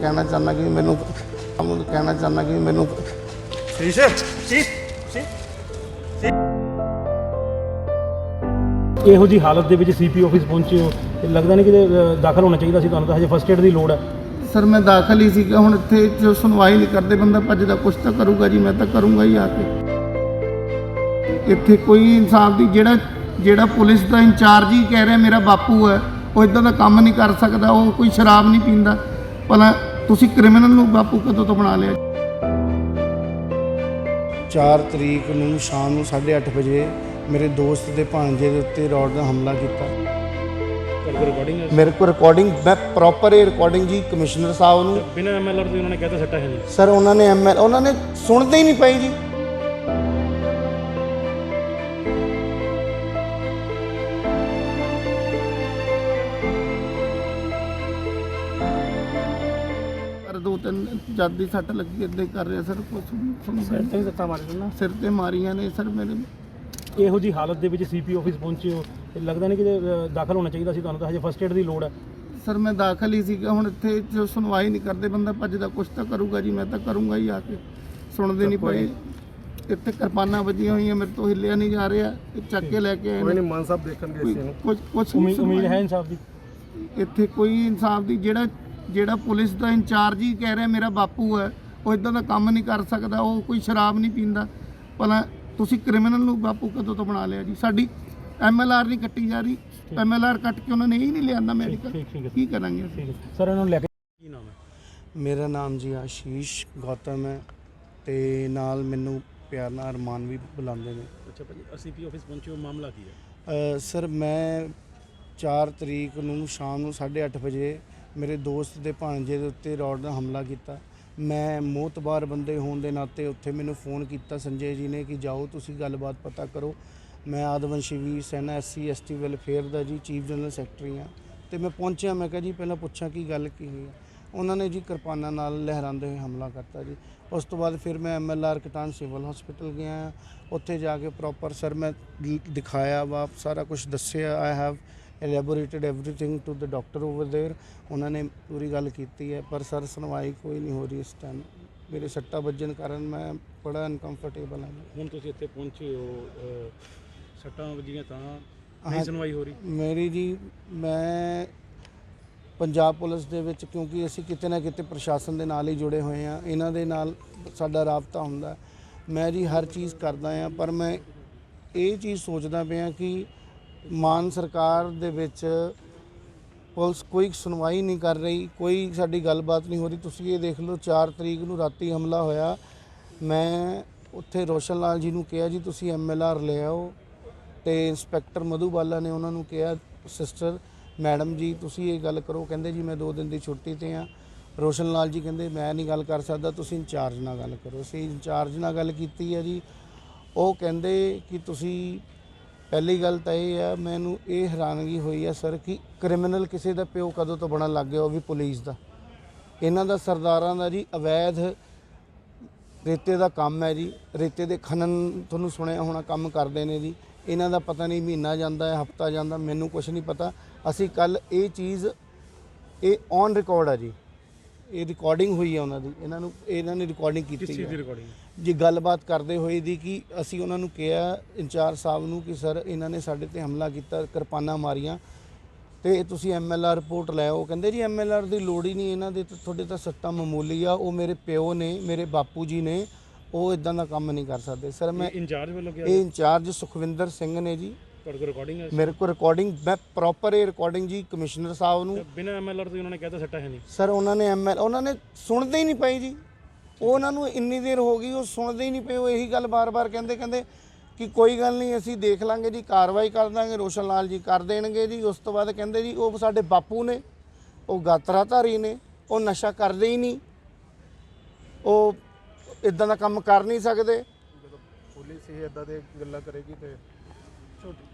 ਕਹਿਣਾ ਚਾਹੁੰਦਾ ਕਿ ਮੈਨੂੰ ਉਹਨੂੰ ਕਹਿਣਾ ਚਾਹੁੰਦਾ ਕਿ ਮੈਨੂੰ ਸ਼ੀਸ਼ ਸ਼ੀਸ਼ ਇਹੋ ਜੀ ਹਾਲਤ ਦੇ ਵਿੱਚ ਸੀਪੀ ਆਫਿਸ ਪਹੁੰਚੇ ਹੋ ਤੇ ਲੱਗਦਾ ਨਹੀਂ ਕਿ ਦਾਖਲ ਹੋਣਾ ਚਾਹੀਦਾ ਸੀ ਤੁਹਾਨੂੰ ਤਾਂ ਹਜੇ ਫਸਟ ਏਡ ਦੀ ਲੋੜ ਹੈ। ਸਰ ਮੈਂ ਦਾਖਲ ਹੀ ਸੀਗਾ ਹੁਣ ਇੱਥੇ ਜੋ ਸੁਣਵਾਈ ਨਹੀਂ ਕਰਦੇ ਬੰਦਾ ਭੱਜਦਾ ਕੁਛ ਤਾਂ ਕਰੂਗਾ ਜੀ ਮੈਂ ਤਾਂ ਕਰੂੰਗਾ ਹੀ ਆ ਕੇ। ਇੱਥੇ ਕੋਈ ਇਨਸਾਫ ਦੀ ਜਿਹੜਾ ਜਿਹੜਾ ਪੁਲਿਸ ਦਾ ਇੰਚਾਰਜ ਹੀ ਕਹਿ ਰਿਹਾ ਮੇਰਾ ਬਾਪੂ ਹੈ ਉਹ ਇਦਾਂ ਦਾ ਕੰਮ ਨਹੀਂ ਕਰ ਸਕਦਾ ਉਹ ਕੋਈ ਸ਼ਰਾਬ ਨਹੀਂ ਪੀਂਦਾ। ਭਲਾ ਤੁਸੀਂ ਕ੍ਰਿਮੀਨਲ ਨੂੰ ਬਾਪੂ ਕਦੋਂ ਤੋਂ ਬਣਾ ਲਿਆ? 4 ਤਰੀਕ ਨੂੰ ਸ਼ਾਮ ਨੂੰ 8:30 ਵਜੇ ਮੇਰੇ ਦੋਸਤ ਦੇ ਭਾਂਜੇ ਦੇ ਉੱਤੇ ਰੋਡ ਦਾ ਹਮਲਾ ਕੀਤਾ। ਮੇਰੇ ਕੋਲ ਰਿਕਾਰਡਿੰਗ ਮੈਂ ਪ੍ਰੋਪਰ ਇਹ ਰਿਕਾਰਡਿੰਗ ਜੀ ਕਮਿਸ਼ਨਰ ਸਾਹਿਬ ਨੂੰ। ਬਿਨਾਂ ਐਮਐਲਆਰ ਦੇ ਉਹਨਾਂ ਨੇ ਕਹਿਤਾ ਸੱਟਾ ਹੈ ਨਹੀਂ ਸਰ ਉਹਨਾਂ ਨੇ ਐਮਐਲ ਉਹਨਾਂ ਨੇ ਸੁਣਦੇ ਹੀ ਨਹੀਂ ਪਈ ਜੀ। ਜਦ ਦੀ ਸੱਟ ਲੱਗੀ ਹੀ ਕਰ ਰਿਹਾ ਸਰ ਕੁਝ ਸੁਣਦਾ। ਤੇ ਸੱਟਾ ਮਾਰ ਦਿੰਦਾ ਸਿਰ ਤੇ ਮਾਰੀਆਂ ਨੇ ਸਰ ਮੇਰੇ। ਇਹੋ ਜੀ ਹਾਲਤ ਦੇ ਵਿੱਚ ਸੀਪੀ ਆਫਿਸ ਪਹੁੰਚੇ ਹੋ ਤੇ ਲੱਗਦਾ ਨਹੀਂ ਕਿ ਦਾਖਲ ਹੋਣਾ ਚਾਹੀਦਾ ਸੀ ਤੁਹਾਨੂੰ ਤਾਂ ਹਜੇ ਫਸਟ ਏਡ ਦੀ ਲੋੜ ਹੈ। ਸਰ ਮੈਂ ਦਾਖਲ ਹੀ ਸੀਗਾ ਹੁਣ ਇੱਥੇ ਜੋ ਸੁਣਵਾਈ ਨਹੀਂ ਕਰਦੇ ਬੰਦਾ ਭੱਜਦਾ ਕੁਛ ਤਾਂ ਕਰੂਗਾ ਜੀ ਮੈਂ ਤਾਂ ਕਰੂੰਗਾ ਹੀ ਆ ਕੇ। ਸੁਣਦੇ ਨਹੀਂ ਪਏ। ਇੱਥੇ ਕਿਰਪਾਨਾਂ ਵੱਜੀਆਂ ਹੋਈਆਂ ਮੇਰੇ ਤੋਂ ਹਿੱਲਿਆ ਨਹੀਂ ਜਾ ਰਿਹਾ ਇਹ ਚੱਕ ਕੇ ਲੈ ਕੇ ਆਏ ਕੋਈ ਨੇ। ਨਹੀਂ ਮਾਨ ਸਾਹਿਬ ਦੇਖਣਗੇ ਇਸੇ ਨੂੰ। ਕੁਝ ਕੁਝ ਉਮੀਦ ਉਮੀਦ ਹੈ ਇਨਸਾਫ ਦੀ? ਇੱਥੇ ਕੋਈ ਇਨਸਾਫ ਦੀ ਜਿਹੜਾ ਜਿਹੜਾ ਪੁਲਿਸ ਦਾ ਇੰਚਾਰਜ ਹੀ ਕਹਿ ਰਿਹਾ ਮੇਰਾ ਬਾਪੂ ਹੈ ਉਹ ਇਦਾਂ ਦਾ ਕੰਮ ਨਹੀਂ ਕਰ ਸਕਦਾ ਉਹ ਕੋਈ ਸ਼ਰਾਬ ਨਹੀਂ ਪੀਂਦਾ। ਭਲਾ ਤੁਸੀਂ ਕ੍ਰਿਮੀਨਲ ਨੂੰ ਬਾਪੂ ਕਦੋਂ ਤੋਂ ਬਣਾ ਲਿਆ ਜੀ? ਸਾਡੀ ਐਮਐਲਆਰ ਨਹੀਂ ਕੱਟੀ ਜਾ ਰਹੀ। ਐਮਐਲਆਰ ਕੱਟ ਕੇ ਉਹਨਾਂ ਨੇ ਇਹ ਨਹੀਂ ਲਿਆਂਦਾ ਮੈਡੀਕਲ ਕੀ ਕਰਾਂਗੇ ਅਸੀਂ? ਸਰ ਇਹਨਾਂ ਨੂੰ ਲੈ ਕੇ ਕੀ ਨਾਮ ਹੈ? ਮੇਰਾ ਨਾਮ ਜੀ ਆਸ਼ੀਸ਼ ਗੌਤਮ ਹੈ ਤੇ ਨਾਲ ਮੈਨੂੰ ਪਿਆਰ ਨਾਲ ਅਰਮਾਨ ਵੀ ਬੁਲਾਉਂਦੇ ਨੇ। ਅੱਛਾ ਭਾਜੀ ਸੀਪੀ ਆਫਿਸ ਪਹੁੰਚੇ ਹੋ ਮਾਮਲਾ ਕੀ ਹੈ? ਸਰ ਮੈਂ 4 ਤਰੀਕ ਨੂੰ ਸ਼ਾਮ ਨੂੰ 8:30 ਵਜੇ ਮੇਰੇ ਦੋਸਤ ਦੇ ਭਾਂਜੇ ਦੇ ਉੱਤੇ ਰੋਡ ਦਾ ਹਮਲਾ ਕੀਤਾ। ਮੈਂ ਮੋਤਬਾਰ ਬੰਦੇ ਹੋਣ ਦੇ ਨਾਤੇ ਉੱਥੇ ਮੈਨੂੰ ਫੋਨ ਕੀਤਾ ਸੰਜੇ ਜੀ ਨੇ ਕਿ ਜਾਓ, ਤੁਸੀਂ ਗੱਲਬਾਤ ਪਤਾ ਕਰੋ। ਮੈਂ ਆਦਵੰਸ਼ੀ ਵੀ, ਸੈਨਾ ਐਸਸੀ, ਐਸਟੀ ਵੈਲਫੇਅਰ ਦਾ ਜੀ, ਚੀਫ ਜਨਰਲ ਸੈਕਟਰੀ ਆ ਤੇ ਮੈਂ ਪਹੁੰਚਿਆ, ਮੈਂ ਕਿਹਾ ਜੀ ਪਹਿਲਾਂ ਪੁੱਛਾਂ ਕੀ ਗੱਲ ਕੀ ਹੋਈ। ਹੈ ਉਹਨਾਂ ਨੇ ਜੀ ਕਿਰਪਾਨਾਂ ਨਾਲ ਲਹਿਰਾਉਂਦੇ ਹੋਏ ਹਮਲਾ ਕਰਤਾ ਜੀ। ਉਸ ਤੋਂ ਬਾਅਦ ਫਿਰ ਮੈਂ ਐਮਐਲਆਰ ਕਟਾਨ ਸਿਵਲ ਹਸਪੀਟਲ ਗਿਆ। ਉੱਥੇ ਜਾ ਕੇ ਪ੍ਰੋਪਰ ਸਰ ਮੈਂ ਦਿਖਾਇਆ ਵਾ, ਸਾਰਾ ਕੁਝ ਦੱਸਿਆ I have Elaborated everything to the doctor over there ਉਹਨਾਂ ਨੇ ਪੂਰੀ ਗੱਲ ਕੀਤੀ ਹੈ ਪਰ ਸਰ ਸੁਣਵਾਈ ਕੋਈ ਨਹੀਂ ਹੋ ਰਹੀ ਇਸ ਟਾਈਮ ਮੇਰੇ ਸੱਟਾ ਵੱਜਣ ਕਾਰਨ ਮੈਂ ਬੜਾ ਅਨਕੰਫਰਟੇਬਲ ਹਾਂ ਹੁਣ ਤੁਸੀਂ ਇੱਥੇ ਪਹੁੰਚੇ ਹੋ ਅ, ਸੱਟਾਂ ਵੱਜੀਆਂ ਤਾਂ ਹਾਂ। ਨਹੀਂ ਸੁਣਵਾਈ ਹੋ ਰਹੀ ਮੇਰੀ ਜੀ ਮੈਂ ਪੰਜਾਬ ਪੁਲਿਸ ਦੇ ਵਿੱਚ ਕਿਉਂਕਿ ਅਸੀਂ ਕਿਤੇ ਨਾ ਕਿਤੇ ਪ੍ਰਸ਼ਾਸਨ ਦੇ ਨਾਲ ਹੀ ਜੁੜੇ ਹੋਏ ਆ ਇਹਨਾਂ ਦੇ ਨਾਲ ਸਾਡਾ ਰਾਬਤਾ ਹੁੰਦਾ ਮੈਂ ਜੀ ਹਰ ਚੀਜ਼ ਕਰਦਾ ਆ ਪਰ ਮੈਂ ਇਹ ਚੀਜ਼ ਸੋਚਦਾ ਪਿਆ ਕਿ ਮਾਨ ਸਰਕਾਰ ਦੇ ਵਿੱਚ ਪੁਲਿਸ ਕੋਈ ਸੁਣਵਾਈ ਨਹੀਂ ਕਰ ਰਹੀ, ਕੋਈ ਸਾਡੀ ਗੱਲਬਾਤ ਨਹੀਂ ਹੋ ਰਹੀ। ਤੁਸੀਂ ਇਹ ਦੇਖ ਲਓ 4 ਤਰੀਕ ਨੂੰ ਰਾਤੀ ਹਮਲਾ ਹੋਇਆ। ਮੈਂ ਉੱਥੇ ਰੋਸ਼ਨ ਲਾਲ ਜੀ ਨੂੰ ਕਿਹਾ, ਜੀ ਤੁਸੀਂ ਐਮਐਲਆਰ ਲੈ ਆਓ। ਤੇ ਇੰਸਪੈਕਟਰ ਮਧੂਬਾਲਾ ਨੇ ਉਹਨਾਂ ਨੂੰ ਕਿਹਾ, ਸਿਸਟਰ, ਮੈਡਮ ਜੀ, ਤੁਸੀਂ ਇਹ ਗੱਲ ਕਰੋ। ਕਹਿੰਦੇ, ਜੀ, ਮੈਂ 2 ਦਿਨ ਦੀ ਛੁੱਟੀ ਤੇ ਆ। ਰੋਸ਼ਨ ਲਾਲ ਜੀ ਕਹਿੰਦੇ, ਮੈਂ ਨਹੀਂ ਗੱਲ ਕਰ ਸਕਦਾ, ਤੁਸੀਂ ਇੰਚਾਰਜ ਨਾਲ ਗੱਲ ਕਰੋ। ਅਸੀਂ ਇੰਚਾਰਜ ਨਾਲ ਗੱਲ ਕੀਤੀ ਹੈ ਜੀ। ਉਹ ਕਹਿੰਦੇ ਕਿ ਤੁਸੀਂ ਪਹਿਲੀ ਗੱਲ ਤਾਂ ਇਹ ਆ, ਮੈਨੂੰ ਇਹ ਹੈਰਾਨਗੀ ਹੋਈ ਆ ਸਰ ਕਿ ਕ੍ਰਿਮੀਨਲ ਕਿਸੇ ਦਾ ਪਿਓ ਕਦੋਂ ਤੋਂ ਬਣਨ ਲੱਗ ਗਿਆ ਉਹ ਵੀ ਪੁਲਿਸ ਦਾ। ਇਹਨਾਂ ਦਾ ਸਰਦਾਰਾਂ ਦਾ ਜੀ ਅਵੈਧ ਰੇਤੇ ਦਾ ਕੰਮ ਹੈ ਜੀ। ਰੇਤੇ ਦੇ ਖਨਨ ਤੁਹਾਨੂੰ ਸੁਣਿਆ ਹੋਣਾ, ਕੰਮ ਕਰਦੇ ਨੇ ਜੀ। ਇਹਨਾਂ ਦਾ ਪਤਾ ਨਹੀਂ ਮਹੀਨਾ ਜਾਂਦਾ ਹੈ, ਹਫਤਾ ਜਾਂਦਾ, ਮੈਨੂੰ ਕੁਝ ਨਹੀਂ ਪਤਾ। ਅਸੀਂ ਕੱਲ ਇਹ ਚੀਜ਼, ਇਹ ਔਨ ਰਿਕਾਰਡ ਹੈ ਜੀ। ਇਹ ਰਿਕਾਰਡਿੰਗ ਹੋਈ ਹੈ ਉਹਨਾਂ ਦੀ। ਇਹਨਾਂ ਨੂੰ ਇਹਨਾਂ ਨੇ ਰਿਕਾਰਡਿੰਗ ਕਿਸ ਕੀਤੀ ਚੀਜ਼ ਦੀ ਹੈ ਰਿਕਾਰਡਿੰਗ ਜੀ ਗੱਲਬਾਤ ਕਰਦੇ ਹੋਏ ਦੀ ਕਿ ਅਸੀਂ ਉਹਨਾਂ ਨੂੰ ਕਿਹਾ ਇੰਚਾਰਜ ਸਾਹਿਬ ਨੂੰ ਕਿ ਸਰ ਇਹਨਾਂ ਨੇ ਸਾਡੇ ਤੇ ਹਮਲਾ ਕੀਤਾ ਕਿਰਪਾਨਾਂ ਮਾਰੀਆਂ ਤੇ ਤੁਸੀਂ ਐਮਐਲਆਰ ਰਿਪੋਰਟ ਲੈ ਆਓ। ਕਹਿੰਦੇ ਜੀ ਐਮਐਲਆਰ ਦੀ ਲੋੜ ਹੀ ਨਹੀਂ ਇਹਨਾਂ ਦੇ ਤਾਂ ਤੁਹਾਡੇ ਤਾਂ ਸੱਟਾਂ ਮਾਮੂਲੀ ਆ ਉਹ ਮੇਰੇ ਪਿਓ ਨੇ ਮੇਰੇ ਬਾਪੂ ਜੀ ਨੇ ਉਹ ਇਦਾਂ ਦਾ ਕੰਮ ਨਹੀਂ ਕਰ ਸਕਦੇ। ਸਰ ਮੈਂ ਇੰਚਾਰਜ ਵੱਲੋਂ ਕਿਹਾ ਇਹ ਇੰਚਾਰਜ ਸੁਖਵਿੰਦਰ ਸਿੰਘ ਨੇ ਜੀ ਤੁਹਾਡੇ ਕੋਲ ਰਿਕਾਰਡਿੰਗ ਹੈ? ਮੇਰੇ ਕੋਲ ਰਿਕਾਰਡਿੰਗ ਮੈਂ ਪ੍ਰੋਪਰ ਇਹ ਰਿਕਾਰਡਿੰਗ ਜੀ ਕਮਿਸ਼ਨਰ ਸਾਹਿਬ ਨੂੰ। ਬਿਨਾਂ ਐਮਐਲਆਰ ਦੇ ਉਹਨਾਂ ਨੇ ਕਹਿਤਾ ਸੱਟਾ ਹੈ ਨਹੀਂ? ਸਰ ਉਹਨਾਂ ਨੇ ਐਮਐਲ ਉਹਨਾਂ ਨੇ ਸੁਣਦੇ ਹੀ ਨਹੀਂ ਪਏ ਜੀ। ਉਹ ਉਹਨਾਂ ਨੂੰ ਇੰਨੀ ਦੇਰ ਹੋ ਗਈ ਉਹ ਸੁਣਦੇ ਹੀ ਨਹੀਂ ਪਏ ਉਹ ਇਹੀ ਗੱਲ ਬਾਰ-ਬਾਰ ਕਹਿੰਦੇ ਕਹਿੰਦੇ ਕਿ ਕੋਈ ਗੱਲ ਨਹੀਂ ਅਸੀਂ ਦੇਖ ਲਾਂਗੇ ਜੀ ਕਾਰਵਾਈ ਕਰ ਦਾਂਗੇ ਰੋਸ਼ਨ ਲਾਲ ਜੀ ਕਰ ਦੇਣਗੇ ਜੀ। ਉਸ ਤੋਂ ਬਾਅਦ ਕਹਿੰਦੇ ਜੀ ਉਹ ਸਾਡੇ ਬਾਪੂ ਨੇ ਉਹ ਗਾਤਰਾਧਾਰੀ ਨੇ ਉਹ ਨਸ਼ਾ ਕਰਦੇ ਹੀ ਨਹੀਂ। ਉਹ ਇਦਾਂ ਦਾ ਕੰਮ ਕਰ ਨਹੀਂ ਸਕਦੇ। ਜਦੋਂ ਪੁਲਿਸ ਹੀ ਇਦਾਂ ਦੇ ਗੱਲਾਂ ਕਰੇਗੀ ਤੇ ਛੋਟੀ